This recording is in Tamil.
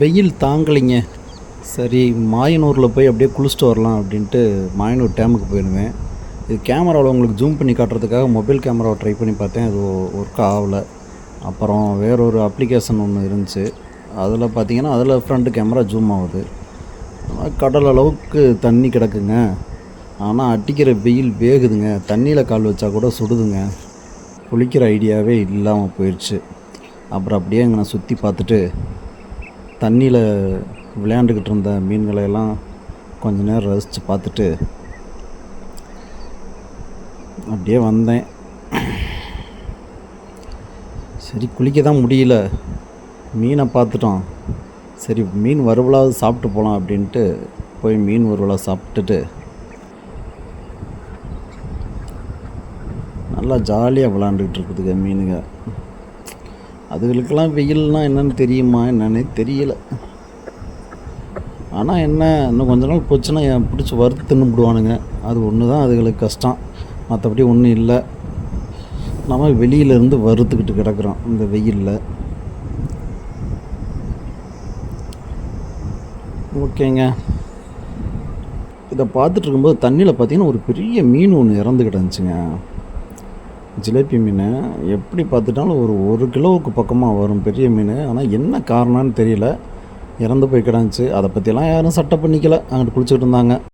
வெயில் தாங்கலைங்க. சரி மாயனூரில் போய் அப்படியே குளிச்சுட்டு வரலாம் அப்படின்ட்டு மாயனூர் டேமுக்கு போயிருந்தேன். இது கேமராவில் உங்களுக்கு ஜூம் பண்ணி காட்டுறதுக்காக மொபைல் கேமராவை ட்ரை பண்ணி பார்த்தேன். அது ஒர்க் ஆகலை. அப்புறம் வேறொரு அப்ளிகேஷன் ஒன்று இருந்துச்சு. அதில் பார்த்தீங்கன்னா அதில் ஃப்ரண்ட் கேமரா ஜூம் ஆகுது. கடல் அளவுக்கு தண்ணி கிடக்குங்க. ஆனால் அடிக்கிற வெயில் வேகுதுங்க. தண்ணியில் கால் வச்சா கூட சுடுதுங்க. குளிக்கிற ஐடியாவே இல்லாமல் போயிடுச்சு அப்புறம் அப்படியே அங்கே நான் சுற்றி பார்த்துட்டு தண்ணியில் விளையாண்டுக்கிட்டு இருந்த மீன்களை எல்லாம் கொஞ்ச நேரம் ரசித்து பார்த்துட்டு அப்படியே வந்தேன். சரி குளிக்க தான் முடியல. மீனை பார்த்துட்டோம். சரி மீன் வறுவலாவது சாப்பிட்டு போகலாம் அப்படின்ட்டு போய் மீன் வறுவலாக சாப்பிட்டுட்டு நல்லா ஜாலியாக விளாண்டுக்கிட்டு இருக்குதுங்க மீனுங்க. அதுகளுக்கெல்லாம் வெயில்னா என்னன்னு தெரியுமா? என்னன்னே தெரியலை. ஆனால் என்ன இன்னும் கொஞ்ச நாள் போச்சுன்னா என் பிடிச்சி வறுத்து தின்னுபிடுவானுங்க அது ஒன்று தான் அதுகளுக்கு கஷ்டம். மற்றபடி ஒன்றும் இல்லை. நம்ம வெளியிலேருந்து வறுத்துக்கிட்டு கிடக்குறோம் இந்த வெயிலில். ஓகேங்க. இதை பார்த்துட்டு இருக்கும்போது தண்ணியில் பார்த்தீங்கன்னா ஒரு பெரிய மீன் ஒன்று இறந்து கிடந்துச்சுங்க ஜிலேபி மீன் எப்படி பார்த்துட்டாலும் ஒரு ஒரு கிலோவுக்கு பக்கமாக வரும் பெரிய மீன். ஆனால் என்ன காரணம்னு தெரியல. இறந்து போய் கிடந்துச்சு. அதை பற்றிலாம் யாரும் சட்டை பண்ணிக்கல. அங்கிட்டு குளிச்சுட்டு இருந்தாங்க.